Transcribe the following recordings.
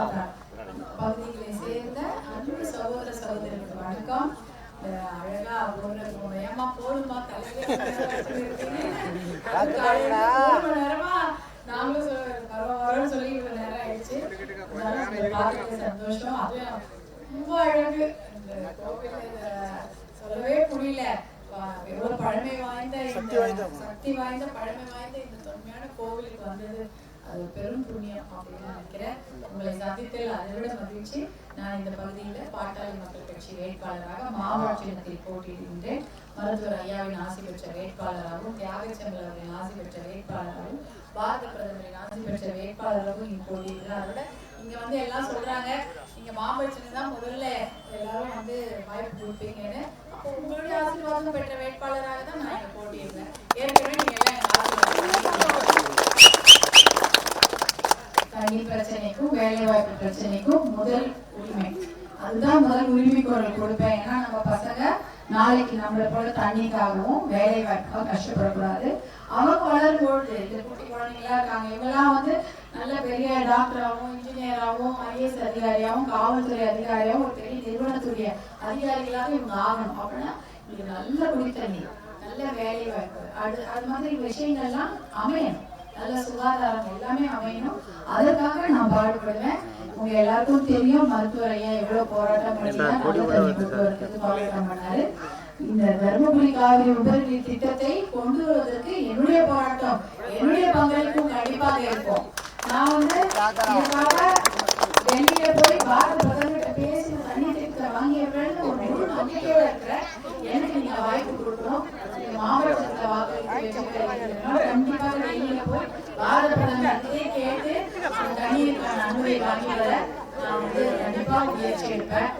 பகுதிகளை சேர்ந்த அன்பு சகோதர வணக்கம் அழகா போடுறது ஏமா போடுமா நேரமா நாங்களும் சொல்ல- வரோம் வரோம்னு சொல்லி இவ்வளவு நேரம் ஆயிடுச்சு சந்தோஷம் ரொம்ப அழகு சொல்லவே எவ்வளவு பழமை வாய்ந்த சக்தி வாய்ந்த பழமை வாய்ந்த இந்த தொன்மையான கோவிலுக்கு வந்தது அது ஒரு பெரும் புண்ணியம் அப்படின்னு நினைக்கிறேன். உங்களை சந்தித்தல் அதை விட மகிழ்ச்சி. நான் இந்த பகுதியில் பாட்டாளி மக்கள் கட்சி வேட்பாளராக மாவட்டத்தில் போட்டியிடுகின்றேன். மருத்துவர் ஐயாவின் ஆசி பெற்ற வேட்பாளராகவும் தியாகச்சந்திர அவரின் ஆசி பெற்ற வேட்பாளராகவும் பாரத பிரதமரின் ஆசி பெற்ற வேட்பாளராகவும் இங்கே போட்டியிடுகிறேன் அதோட இங்க வந்து எல்லாம் சொல்றாங்க. நீங்க மாம்பழச்சின்னு தான் முதல்ல எல்லாரும் வந்து வாய்ப்பு கொடுப்பீங்கன்னு. அப்போ உங்களுடைய ஆசீர்வாதம் பெற்ற வேட்பாளராக தான் நான் இங்க போட்டியிருந்தேன் ஏற்கனவே நீங்க எல்லாம் ஆசீர்வாதம் தண்ணி பிரச்சனைக்கும் வேலை வாய்ப்பு பிரச்சனைக்கும் முதல் உரிமை. அதுதான் முதல் உரிமை குரல் கொடுப்பேன். ஏன்னா நம்ம பசங்க நாளைக்கு நம்மளை போல தண்ணிக்காகவும் வேலை வாய்ப்புக்காக கஷ்டப்படக்கூடாது. அவங்க வளரும்பொழுது இந்த குட்டி குழந்தைங்களா இருக்காங்க இவங்கெல்லாம் வந்து நல்ல பெரிய டாக்டராகவும் இன்ஜினியராகவும் ஐஏஎஸ் அதிகாரியாகவும் காவல்துறை அதிகாரியாகவும் ஒரு பெரிய நிறுவனத்துடைய அதிகாரிகளாக இவங்க ஆகணும். அப்படின்னா இது நல்ல குடித்தண்ணி நல்ல வேலை வாய்ப்பு அது அது மாதிரி விஷயங்கள்லாம் அமையணும். நல்ல சுகாதாரம் எல்லாமே அமையணும். அதற்காக நான் பாடுபடுவேன். உங்க எல்லாருக்கும் தெரியும் மருத்துவர் ஐயா எவ்வளவு போராட்டம் பண்ணாரு. இந்த தர்மபுரி காவிரி உபரி திட்டத்தை கொண்டு வருவதற்கு என்னுடைய போராட்டம் என்னுடைய பங்களிப்பும் கண்டிப்பாக இருக்கும். நான் வந்து டெல்லியில போய் பாரத பிரதமர்கிட்ட பேசி இந்த தண்ணி திட்டத்தை வாங்கிடுறேன்னு ஒரு முழு நம்பிக்கையோட இருக்கிறேன் எனக்கு நீங்க வாய்ப்பு கொடுக்கணும் இந்த மாவட்டத்துல வாக்களித்து வெற்றி பெறுவீங்கன்னா கண்டிப்பாக டெல்லியில போய் பாரத பிரதமர்கிட்டே கேட்டு அந்த தண்ணீருக்கான அனுமதி வாங்கி வர நான் வந்து கண்டிப்பா முயற்சி எடுப்பேன்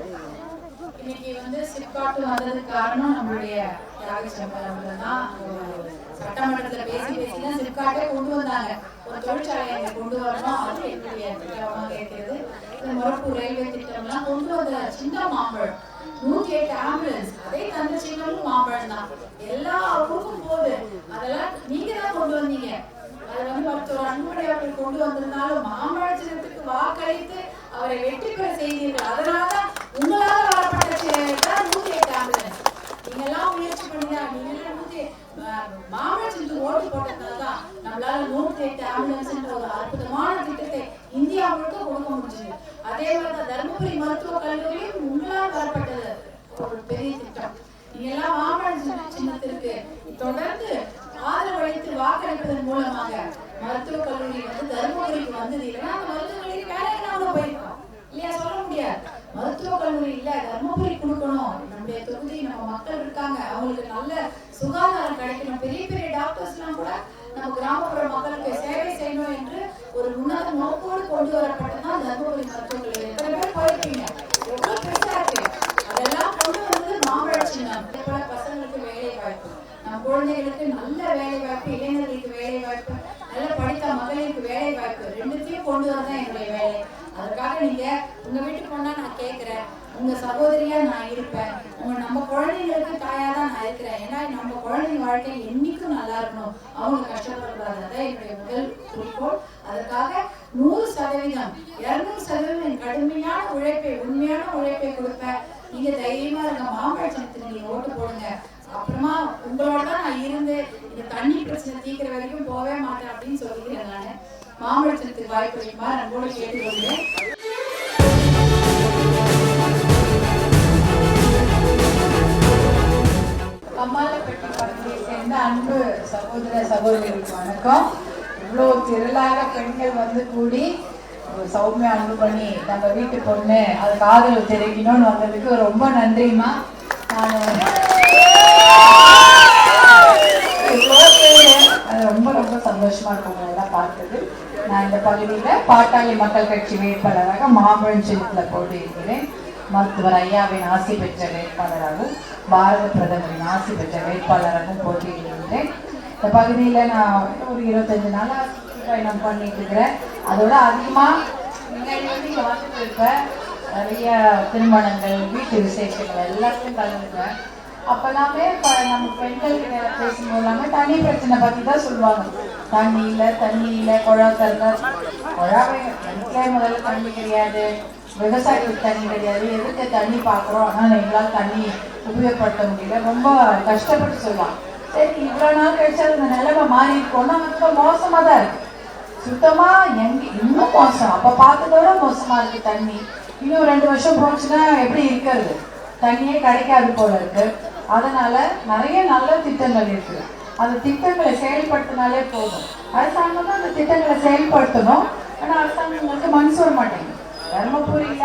இன்னைக்கு வந்து சிப்காட் வந்ததுக்கு காரணம் நம்மளுடைய தியாக சம்பளம் தான். பேசி பேசி தான் சிப்காட்டே கொண்டு வந்தாங்க. ஒரு தொழிற்சாலையை கொண்டு வரணும் அது என்னுடைய திட்டமாக இருக்கிறது இந்த ரயில்வே திட்டம் எல்லாம் கொண்டு வந்த சின்ன மாம்பழம். நூத்தி எட்டு ஆம்புலன்ஸ். அதே தந்த சின்னமும் மாம்பழம் தான். எல்லா ஊருக்கும் போகுது. அதெல்லாம் நீங்க தான் கொண்டு வந்தீங்க. அது வந்து மருத்துவர் கொண்டு வந்திருந்தாலும் மாம்பழ சின்னத்துக்கு வாக்களித்து அவரை வெற்றி பெற செய்தீர்கள். அதனாலதான் உங்களால வரப்பட்ட சி- நூத்தி எட்டு ஆம்புலன்ஸ். நீங்க எல்லாம் முயற்சி பண்ணியா நீங்க எல்லாம் நூத்தி மாம்பழ ஓட்டு போட்டதுனாலதான் நம்மளால நூத்தி எட்டு ஆம்புலன்ஸ் ஒரு அற்புதமான திட்டத்தை இந்தியா முழுக்க கொடுக்க முடிஞ்சது. அதே மாதிரிதான் தருமபுரி மருத்துவக் கல்லூரியும் உங்களால் வரப்பட்டது ஒரு பெரிய திட்டம். நீங்க எல்லாம் மாம்பழ சின்னத்திற்கு தொடர்ந்து ஆதரவளித்து வாக்களிப்பதன் மூலமாக மருத்துவக் கல்லூரி வந்து தருமபுரிக்கு வந்தது. இல்லைன்னா அந்த மருத்துவக் கல்லூரி வேற எங்கனாவது போயிருக்கோம் இல்லையா சொல்ல முடியாது மருத்துவக் கல்லூரி இல்ல தர்மபுரி கொடுக்கணும். நம்முடைய தொகுதி நம்ம மக்கள் இருக்காங்க. அவங்களுக்கு நல்ல சுகாதாரம் கிடைக்கணும். பெரிய பெரிய டாக்டர்ஸ் எல்லாம் கூட நம்ம கிராமப்புற மக்களுக்கு சேவை செய்யணும் என்று ஒரு உன்னத நோக்கோடு கொண்டு வரப்பட்டதான் தர்மபுரி மருத்துவக் கல்லூரி எத்தனை பேர் போயிருப்பீங்க எவ்வளவு பெருசா இருக்கு அதெல்லாம் கொண்டு வந்து மாம்பழ சின்னம் இதே போல பசங்களுக்கு வேலை வாய்ப்பு நம்ம குழந்தைகளுக்கு நல்ல வேலை வாய்ப்பு இளைஞர்களுக்கு வேலை வாய்ப்பு நல்ல படித்த மகளிருக்கு வேலை வாய்ப்பு ரெண்டுத்தையும் கொண்டு வரதான் என்னுடைய வேலை அதுக்காக நீங்க உங்க வீட்டுக்கு போனா நான் கேட்கிறேன் உங்க சகோதரியா நான் இருப்பேன் உங்க நம்ம குழந்தைங்களுக்கு தாயா தான் நான் இருக்கிறேன். ஏன்னா நம்ம குழந்தைங்க வாழ்க்கை என்னைக்கும் நல்லா இருக்கணும். அவங்க கஷ்டப்படக்கூடாது. அதான் என்னுடைய முதல் குறிக்கோள். அதற்காக நூறு சதவீதம் இருநூறு சதவீதம் என் கடுமையான உழைப்பை உண்மையான உழைப்பை கொடுப்பேன். நீங்க தைரியமா இருங்க. மாம்பழச்சனத்துக்கு நீங்க ஓட்டு போடுங்க. அப்புறமா உங்களோட தான் நான் இருந்து இந்த தண்ணி பிரச்சனை தீக்கிற வரைக்கும் போகவே மாட்டேன் அப்படின்னு சொல்லிக்கிறேன் நான். மாம்பழச்சனத்துக்கு வாய்ப்பு அளிக்குமா கூட கேட்டுக்கொண்டேன் கம்மாலப்பட்டி பகுதியை சேர்ந்த அன்பு சகோதர சகோதரிகளுக்கு வணக்கம். இவ்வளோ திரளாக பெண்கள் வந்து கூடி ஒரு சௌமியா அன்பு பண்ணி நம்ம வீட்டு பொண்ணு அதுக்கு ஆதரவு தெரிவிக்கணும்னு வந்ததுக்கு ரொம்ப நன்றிம்மா. நான் அது ரொம்ப ரொம்ப சந்தோஷமா இருக்கும் எல்லாம் பார்த்தது. நான் இந்த பகுதியில் பாட்டாளி மக்கள் கட்சி வேட்பாளராக மாம்பழம் சின்னத்தில் போட்டியிருக்கிறேன் மருத்துவர் ஐயாவின் ஆசி பெற்ற வேட்பாளராகவும் பாரத பிரதமரின் ஆசி பெற்ற வேட்பாளராகவும் போட்டியிடுகின்றேன் இந்த பகுதியில் நான் ஒரு இருபத்தஞ்சு நாளாக பயணம் பண்ணிட்டு இருக்கிறேன். அதோட அதிகமாக முன்னாடி வந்து இங்கே வந்துட்டு இருப்பேன் நிறைய திருமணங்கள் வீட்டு விசேஷங்கள் எல்லாத்தையும் கலந்துக்குவேன் அப்பெல்லாமே இப்போ நம்ம பெண்கள் பேசும்போது எல்லாமே தண்ணி பிரச்சனை பற்றி தான் சொல்லுவாங்க. தண்ணி இல்லை தண்ணி இல்லை குழா குழாவே குழாவை முதல்ல தண்ணி கிடையாது. விவசாயிகளுக்கு தண்ணி கிடையாது. எதுக்கு தண்ணி பார்க்குறோம் ஆனால் எங்களால் தண்ணி உபயோகப்படுத்த முடியல. ரொம்ப கஷ்டப்பட்டு சொல்லலாம் சரி இவ்வளோ நாள் கழிச்சா இந்த நிலைமை மாறி இருக்கோம்னா ரொம்ப மோசமாக தான் இருக்கு. சுத்தமாக எங்க இன்னும் மோசம். அப்போ பார்த்ததோட மோசமாக இருக்குது தண்ணி. இன்னும் ரெண்டு வருஷம் போச்சுன்னா எப்படி இருக்கிறது? தண்ணியே கிடைக்காது போல இருக்கு. அதனால நிறைய நல்ல திட்டங்கள் இருக்குது அந்த திட்டங்களை செயல்படுத்தினாலே போதும். அரசாங்கம் தான் அந்த திட்டங்களை செயல்படுத்தணும். ஆனா அரசாங்கங்களுக்கு மனசு வர மாட்டேங்குது. தர்மபுரியில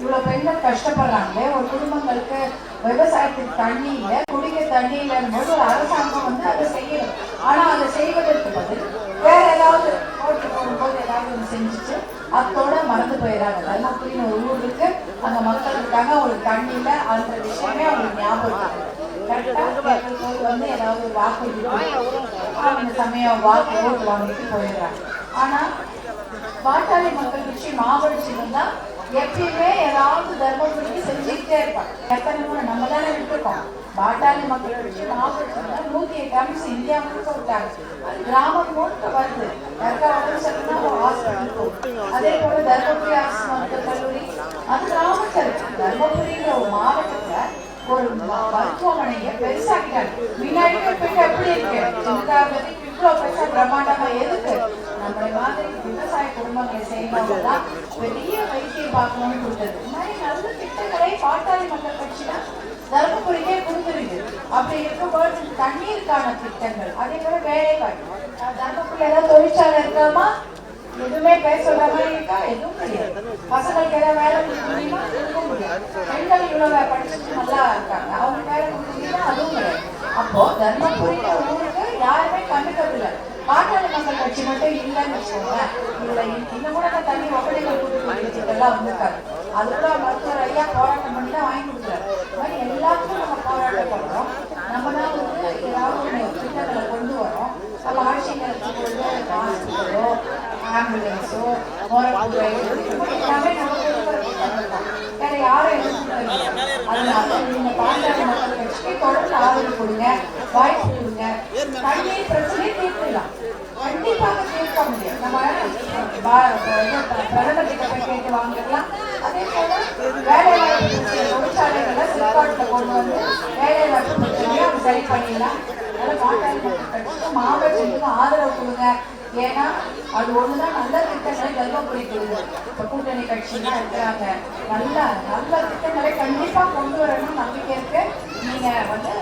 இவ்வளவு பெண்கள் கஷ்டப்படுறாங்களே ஒரு குடும்பங்களுக்கு விவசாயத்துக்கு தண்ணி இல்லை குடிக்க தண்ணி இல்லைன்னு போது ஒரு அரசாங்கம் வந்து அதை செய்யணும். ஆனா அதை செய்வதற்கு பதில் வேற ஏதாவது ஓட்டு போடும்போது ஏதாவது ஒன்று செஞ்சுட்டு அத்தோட மறந்து போயிடறாங்க தர்மபுரின்னு ஒரு ஊர் இருக்கு. அந்த மக்கள் இருக்காங்க. அவங்களுக்கு தண்ணி இல்லை அந்த விஷயமே அவங்களுக்கு ஞாபகம் கரெக்டாக வந்து ஏதாவது ஒரு அவங்க சமயம் வாக்கு ஓட்டு வாங்கிட்டு போயிடுறாங்க. ஆனா பாட்டாளி மக்கள் கட்சி மாவட்டம் தான் எப்பயுமே ஏதாவது தர்மபுரிக்கு செஞ்சுக்கிட்டே இருப்பாங்க. எத்தனை முறை நம்ம தானே விட்டுருக்கோம். பாட்டாளி மக்கள் கட்சி மாவட்டம் தான் நூத்தி எட்டு அமைச்சு இந்தியா முழுக்க விட்டாங்க. அது கிராமம் முழுக்க வருது. யாருக்கா உடம்பு ஒரு ஹாஸ்பிட்டல் போகும் அதே போல தர்மபுரி அரசு மருத்துவக் கல்லூரி அது கிராமத்தில் இருக்கு. தர்மபுரிங்கிற ஒரு மாவட்டத்துல ஒரு ம- மருத்துவமனையை பெருசாக்கிட்டாங்க. முன்னாடி எப்படி இருக்கு சின்னதாக இவ்வளவு பெருசா பிரம்மாண்டமா எதுக்கு? நம்மளை மாதிரி குடும்பங்களை செய்யறவங்க தான் பெரிய வைத்தியம் பார்க்கணும்னு கொடுத்தது. இந்த மாதிரி நல்ல திட்டங்களை பாட்டாளி மக்கள் கட்சி தான் தர்மபுரிக்கே கொடுத்துருக்கு. அப்படி இருக்கும்போது தண்ணீருக்கான திட்டங்கள் அதே போல வேலை வாய்ப்பு அஹ் தர்மபுரியில ஏதாவது தொழிற்சாலை இருக்காமா? எதுவுமே பேர் சொல்ற மாதிரி இருக்கா? எதுவும் கிடையாது. பசங்களுக்கு ஏதாவது வேலை கொடுக்க முடியுமா? கொடுக்க முடியாது பெண்கள் இவ்வளவு படிச்சுட்டு நல்லா இருக்காங்க. அவங்க வேலை கொடுக்க முடியுமா? அதுவும் கிடையாது. அப்போ தர்மபுரியில ஊருக்கு யாருமே கண்டுக்கிறது இல்லை பாட்டாளி மக்கள் கட்சி மட்டும் இல்லைன்னு வச்சுக்கோங்களேன். இதுல இன்னும் கூட நான் தண்ணி ஒப்படைகள் கூட்டுலாம் வந்திருக்காரு அது கூட மருத்துவர் ஐயா போராட்டம் பண்ணி தான் வாங்கி கொடுக்குறாரு. இந்த மாதிரி எல்லாத்துக்கும் நம்ம போராட்டம் பண்றோம். நம்ம தான் வந்து ஏதாவது ஒன்று திட்டங்களை கொண்டு வரோம். நம்ம ஆட்சிகளுக்கு கொண்டு ஹாஸ்பிட்டலோ ஆம்புலன்ஸோ மோரப்புரை எல்லாமே நமக்கு வேற யாரும் எதிர்ப்பு அதனால நீங்க பாட்டாளி மக்கள் கட்சிக்கு தொடர்ந்து ஆதரவு கொடுங்க வாய்ப்பு கொடுங்க. தண்ணீர் பிரச்சனையை தீர்த்துடலாம். கண்டிப்பாக கேட்க முடியும் நம்ம பிரதமர் கிட்ட போய் கேட்டு வாங்கிக்கலாம் அதே போல வேலை வாய்ப்பு தொழிற்சாலைகளை சிற்பாட்டில் கொண்டு வந்து வேலை வாய்ப்பு பிரச்சனையை சரி பண்ணிடலாம் அதனால மாவட்டத்துக்கும் ஆதரவு கொடுங்க ஏன்னா அது ஒண்ணுதான் நல்ல திட்டங்களை தர்மபுரி கொடுக்குது இப்ப கூட்டணி கட்சி இருக்கிறாங்க நல்ல நல்ல திட்டங்களை கண்டிப்பா கொண்டு வரணும் நம்பிக்கை இருக்கு. நீங்க வந்து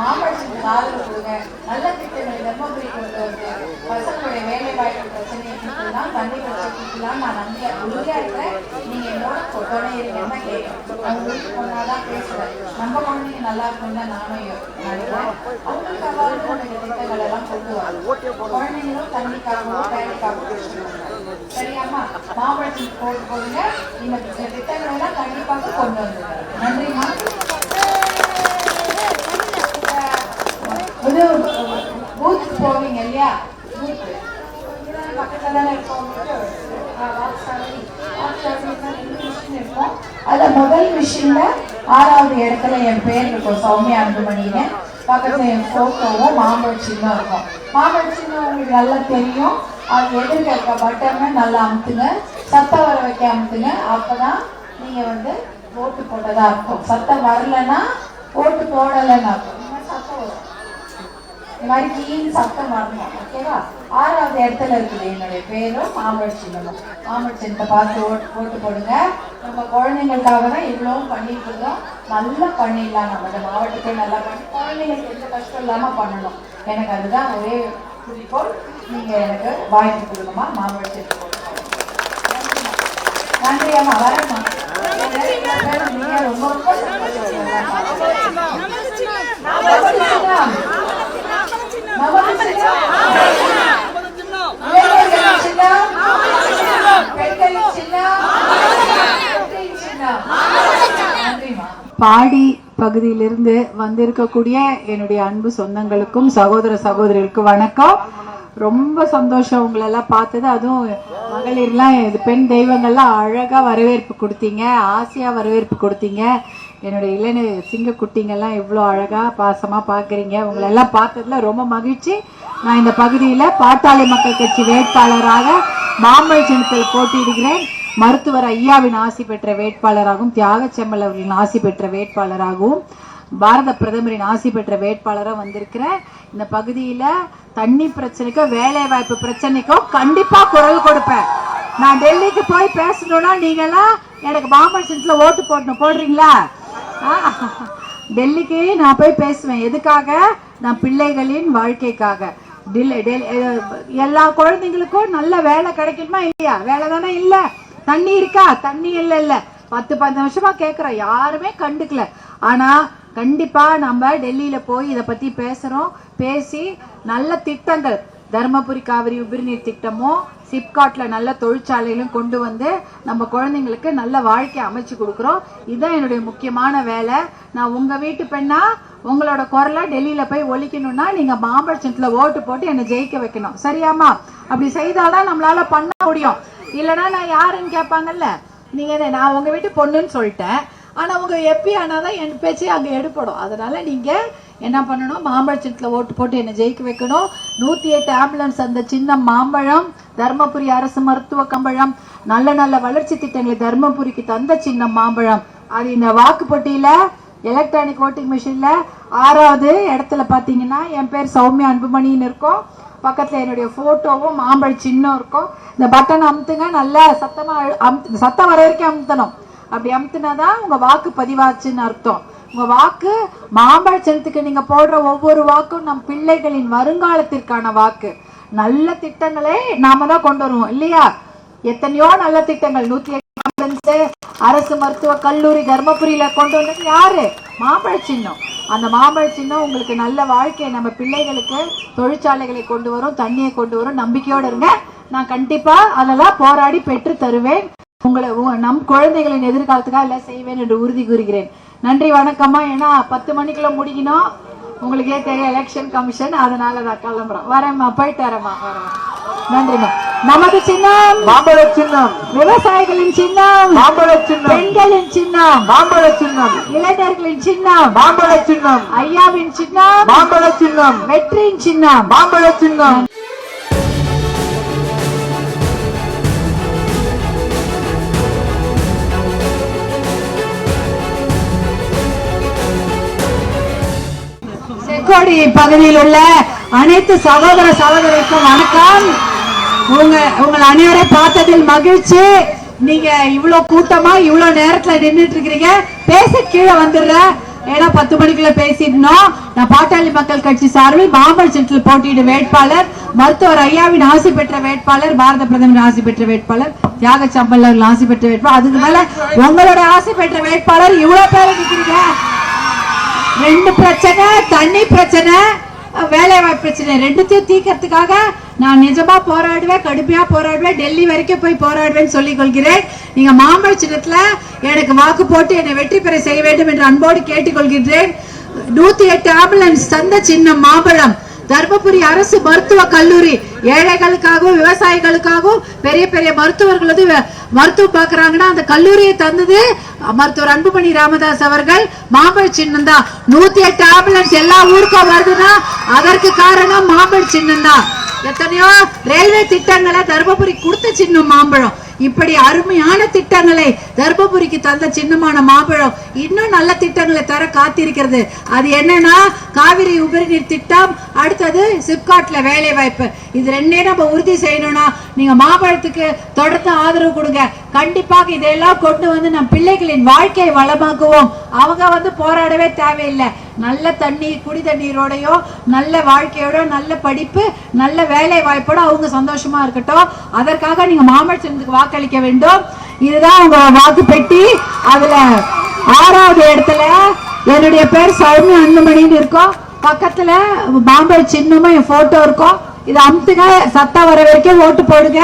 மாம்பழத்துக்கு ஆதரவு கொடுங்க. நல்ல திட்டங்களை தர்மபுரி கொண்டு வந்து பசங்களுடைய வேலை வாய்ப்பு பிரச்சனையை தீர்க்கலாம் தண்ணி பிரச்சனை தீர்க்கலாம் நான் நம்பிக்கை உறுதியா இருக்கிறேன். நீங்க என்னோட துணை இருக்கேன்னு தான் அவங்க வீட்டுக்கு போனாதான் பேசுறேன். நம்ம குழந்தைங்க நல்லா இருக்கும்னு நானும் நினைக்கிறேன் அவங்களுக்கு அவ்வாறு திட்டங்கள் எல்லாம் கொண்டு வரும் குழந்தைங்களும் தண்ணிக்காகவும் வேலைக்காகவும் சரியாமா சரியாம்மா? போட்டு போடுங்க இந்த திட்டங்கள் எல்லாம் கண்டிப்பாக கொண்டு வந்துருக்காங்க நன்றிமா இது பூத் போவீங்க இல்லையா? பூத் பக்கத்துல தானே இருக்கோம் இருக்கும். அதுல முதல் மிஷின்ல ஆறாவது இடத்துல என் பேர் இருக்கும் சௌமியா அன்புமணின்னு. பக்கத்துல என் ஃபோட்டோவும் மாம்பழ சின்னம் இருக்கும். மாம்பழ சின்னம் உங்களுக்கு நல்லா தெரியும். அது எதிர்க்க இருக்க பட்டனை நல்லா அமுத்துங்க. சத்தம் வர வைக்க அமுத்துங்க. அப்போ தான் நீங்கள் வந்து ஓட்டு போட்டதாக இருக்கும். சத்தம் வரலன்னா ஓட்டு போடலைன்னு. அர்த்தம் சத்தம் வரும். இந்த மாதிரி கீழ் சத்தம் வரணும் ஓகேவா? ஆறாவது இடத்துல இருக்குது என்னுடைய பேரும் மாம்பழ சின்னமும். மாம்பழ சின்னத்தை பார்த்து ஓட்டு போட்டு போடுங்க. நம்ம குழந்தைங்களுக்காக தான் இவ்வளவும் பண்ணிட்டு இருக்கோம் நல்லா பண்ணிடலாம் நம்ம. இந்த மாவட்டத்தை நல்லா பண்ணி குழந்தைங்களுக்கு எந்த கஷ்டம் இல்லாம பண்ணணும். எனக்கு அதுதான் ஒரே குறிக்கோள். நீங்க எனக்கு வாய்ப்பு கொடுங்கம்மா. மாம்பழ சின்ன போட்டு. நன்றி அம்மா. வரேம்மா. ரொம்ப ரொம்ப பாடி பகுதியிலிருந்து வந்திருக்கக்கூடிய என்னுடைய அன்பு சொந்தங்களுக்கும் சகோதர சகோதரிகளுக்கும் வணக்கம். ரொம்ப சந்தோஷம் உங்களை எல்லாம் பார்த்தது. அதுவும் மகளிர்லாம் இது பெண் தெய்வங்கள்லாம் அழகா வரவேற்பு கொடுத்தீங்க ஆசையா வரவேற்பு கொடுத்தீங்க. என்னுடைய இளைஞ சிங்க குட்டிங்கெல்லாம் இவ்வளோ அழகாக பாசமாக பார்க்குறீங்க உங்களெல்லாம் பார்த்ததில் ரொம்ப மகிழ்ச்சி. நான் இந்த பகுதியில் பாட்டாளி மக்கள் கட்சி வேட்பாளராக மாம்பழ சின்னத்தில் போட்டியிடுகிறேன். மருத்துவர் ஐயாவின் ஆசி பெற்ற வேட்பாளராகவும் தியாக செம்மல் அவர்களின் ஆசி பெற்ற வேட்பாளராகவும் பாரத பிரதமரின் ஆசி பெற்ற வேட்பாளராக வந்திருக்கிறேன். இந்த பகுதியில் தண்ணி பிரச்சனைக்கும் வேலை வாய்ப்பு பிரச்சனைக்கும் கண்டிப்பாக குரல் கொடுப்பேன். நான் டெல்லிக்கு போய் பேசணும்னா நீங்கெல்லாம் எனக்கு பாம்பன் சின்ஸ்ல ஓட்டு போடணும். போடுறீங்களா? டெல்லிக்கு நான் போய் பேசுவேன். எதுக்காக? நான் பிள்ளைகளின் வாழ்க்கைக்காக. டெல்லி- டெல்லி- எல்லா குழந்தைங்களுக்கும் நல்ல வேலை கிடைக்கணுமா இல்லையா? வேலை தானே இல்ல. தண்ணி இருக்கா? தண்ணி இல்லை இல்லை. பத்து பத்து வருஷமா கேட்குறோம் யாருமே கண்டுக்கல. ஆனா கண்டிப்பா நம்ம டெல்லியில போய் இதை பத்தி பேசுறோம். பேசி நல்ல திட்டங்கள். தருமபுரி காவிரி உபிரிநீர் திட்டமும் சிப்காட்டில் நல்ல தொழிற்சாலைகளும் கொண்டு வந்து நம்ம குழந்தைங்களுக்கு நல்ல வாழ்க்கை அமைச்சு கொடுக்குறோம். இதுதான் என்னுடைய முக்கியமான வேலை. நான் உங்கள் வீட்டு பெண்ணா உங்களோட குரலை டெல்லியில் போய் ஒழிக்கணும்னா நீங்கள் மாம்பழச்சத்தில் ஓட்டு போட்டு என்னை ஜெயிக்க வைக்கணும். சரியாமா அப்படி செய்தால்தான் நம்மளால பண்ண முடியும். இல்லைன்னா நான் யாருன்னு கேட்பாங்கல்ல? நீங்க நான் உங்கள் வீட்டு பொண்ணுன்னு சொல்லிட்டேன். ஆனால் உங்கள் எப்பி தான் என் பேச்சு அங்கே எடுப்படும். அதனால நீங்கள் என்ன பண்ணணும்? மாம்பழச்சத்தில் ஓட்டு போட்டு என்னை ஜெயிக்க வைக்கணும். நூற்றி எட்டு ஆம்புலன்ஸ் அந்த சின்ன மாம்பழம் தர்மபுரி அரசு மருத்துவ கம்பழம் நல்ல நல்ல வளர்ச்சி திட்டங்களை தர்மபுரிக்கு தந்த சின்ன மாம்பழம். அது இந்த வாக்குப்பட்டியில எலக்ட்ரானிக் ஓட்டிங் மிஷினில் ஆறாவது இடத்துல பார்த்தீங்கன்னா என் பேர் சௌமியா அன்புமணின்னு இருக்கும். பக்கத்தில் என்னுடைய ஃபோட்டோவும் மாம்பழ சின்னம் இருக்கும். இந்த பட்டன் அமுத்துங்க நல்லா சத்தமாக அமுத்து சத்தம் வர வரைக்கும் அமுத்தணும். அப்படி அமுத்துனாதான் உங்கள் வாக்கு பதிவாச்சுன்னு அர்த்தம். உங்க வாக்கு மாம்பழ நீங்க போடுற ஒவ்வொரு வாக்கும் நம் பிள்ளைகளின் வருங்காலத்திற்கான வாக்கு. நல்ல திட்டங்களே நாம தான் கொண்டு வருவோம் இல்லையா? எத்தனையோ நல்ல திட்டங்கள். நூத்தி எட்டு அரசு மருத்துவ கல்லூரி தர்மபுரியில கொண்டு வந்தது யாரு? மாம்பழ சின்னம். அந்த மாம்பழ சின்னம் உங்களுக்கு நல்ல வாழ்க்கையை நம்ம பிள்ளைகளுக்கு தொழிற்சாலைகளை கொண்டு வரும் தண்ணியை கொண்டு வரும் நம்பிக்கையோடு இருங்க. நான் கண்டிப்பா அதெல்லாம் போராடி பெற்று தருவேன். உங்களை உங்க- நம் குழந்தைகளின் எதிர்காலத்துக்காக எல்லாம் செய்வேன் என்று உறுதி கூறுகிறேன். நன்றி வணக்கம்மா. ஏன்னா பத்து மணிக்குள்ள முடிக்கணும். உங்களுக்கே தெரியும் எலெக்ஷன் கமிஷன் அதனால நான் கிளம்புறேன். வரேம்மா போயிட்டு வரேம்மா. வரேன் நன்றிம்மா. நமது சின்னம். மாம்பழ சின்னம். விவசாயிகளின் சின்னம். மாம்பழ சின்னம். பெண்களின் சின்னம். மாம்பழ சின்னம். இளைஞர்களின் சின்னம். மாம்பழ சின்னம். ஐயாவின் சின்னம். மாம்பழ சின்னம். வெற்றியின் சின்னம். மாம்பழ சின்னம். செக்கோடி பகுதியில் உள்ள அனைத்து சகோதர சகோதரிக்கும் வணக்கம். உங்க உங்கள் அனைவரை பார்த்ததில் மகிழ்ச்சி. நீங்க இவ்வளவு கூட்டமா இவ்வளவு நேரத்துல நின்னுட்டு இருக்கிறீங்க பேச கீழே வந்துடுறேன் ஏன்னா பத்து மணிக்குள்ள பேசிடணும். நான் பாட்டாளி மக்கள் கட்சி சார்பில் மாம்பழ சென்றில் போட்டியிடும் வேட்பாளர் மருத்துவர் ஐயாவின் ஆசி பெற்ற வேட்பாளர் பாரத பிரதமர் ஆசி பெற்ற வேட்பாளர் தியாக சம்பல் ஆசி பெற்ற வேட்பாளர். அதுக்கு மேல உங்களோட ஆசி பெற்ற வேட்பாளர் இவ்வளவு பேர் நிக்கிறீங்க. ரெண்டு பிரச்சனை தண்ணி பிரச்சனை வேலை வாய்ப்பு பிரச்சனை. ரெண்டுத்தையும் தீக்கிறதுக்காக நான் நிஜமா போராடுவேன் கடுமையா போராடுவேன் டெல்லி வரைக்கும் போய் போராடுவேன்னு சொல்லிக் கொள்கிறேன். நீங்க மாம்பழ சின்னத்துல எனக்கு வாக்கு போட்டு என்னை வெற்றி பெற செய்ய வேண்டும் என்று அன்போடு கேட்டுக்கொள்கின்றேன் நூத்தி எட்டு ஆம்புலன்ஸ் தந்த சின்னம் மாம்பழம். தர்மபுரி அரசு மருத்துவ கல்லூரி. ஏழைகளுக்காகவும் விவசாயிகளுக்காகவும் பெரிய பெரிய மருத்துவர்களது மருத்துவ பாக்குறாங்கன்னா மருத்துவம் அந்த கல்லூரியை தந்தது மருத்துவர் அன்புமணி ராமதாஸ் அவர்கள். மாம்பழ சின்னம் தான். நூத்தி எட்டு ஆம்புலன்ஸ் எல்லா ஊருக்கும் வருதுன்னா அதற்கு காரணம் மாம்பழ சின்னம் தான். எத்தனையோ ரயில்வே திட்டங்களை தருமபுரி கொடுத்த சின்னம் மாம்பழம். இப்படி அருமையான திட்டங்களை தர்மபுரிக்கு தந்த சின்னமான மாம்பழம் இன்னும் நல்ல திட்டங்களை தர காத்திருக்கிறது. அது என்னன்னா காவிரி உபரிநீர் திட்டம் அடுத்தது சிப்காட்ல வேலை வாய்ப்பு இது ரெண்டே நம்ம உறுதி செய்யணும்னா நீங்க மாம்பழத்துக்கு தொடர்ந்து ஆதரவு கொடுங்க. கண்டிப்பாக இதெல்லாம் கொண்டு வந்து நம் பிள்ளைகளின் வாழ்க்கையை வளமாக்குவோம். அவங்க வந்து போராடவே தேவையில்லை. நல்ல தண்ணி குடி தண்ணீரோடையோ நல்ல வாழ்க்கையோட நல்ல படிப்பு நல்ல வேலை வாய்ப்போட அவங்க சந்தோஷமா இருக்கட்டும். அதற்காக நீங்க மாமல்லத்துக்கு வாக்களிக்க வேண்டும். இதுதான் உங்க வாக்கு பெட்டி. அதுல ஆறாவது இடத்துல என்னுடைய பேர் சௌமி அன்புமணின்னு இருக்கும். பக்கத்துல பாம்பே சின்னமும் என் போட்டோ இருக்கும். இதை அமுத்துங்க. சத்தம் வர வரைக்கும் ஓட்டு போடுங்க.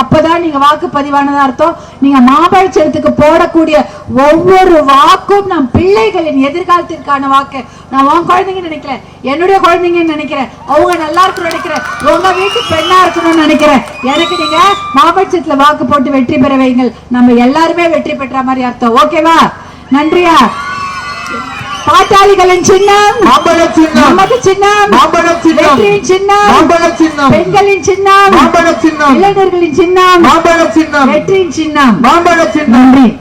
அப்பதான் நீங்க வாக்கு பதிவானதா அர்த்தம். நீங்க மாம்பழ போடக்கூடிய ஒவ்வொரு வாக்கும் நம் பிள்ளைகளின் எதிர்காலத்திற்கான வாக்கு. நான் உன் குழந்தைங்க நினைக்கிறேன். என்னுடைய குழந்தைங்கன்னு நினைக்கிறேன். அவங்க நல்லா இருக்கணும்னு நினைக்கிறேன். உங்க வீட்டு பெண்ணா இருக்கணும்னு நினைக்கிறேன். எனக்கு நீங்க மாம்பழ சின்னத்துல வாக்கு போட்டு வெற்றி பெற வைங்கள் நம்ம எல்லாருமே வெற்றி பெற்ற மாதிரி அர்த்தம். ஓகேவா நன்றியா? பாட்டாளிகளின் சின்னம். மாம்பழ சின்னம். நமது சின்னம். மாம்பழ சின்னம். வெற்றியின் சின்னம். சின்னம். பெண்களின் சின்னம். மாம்பழ சின்னம். இளைஞர்களின் சின்னம். மாம்பழ சின்னம். வெற்றியின் சின்னம். மாம்பழ சின்னம். நன்றி.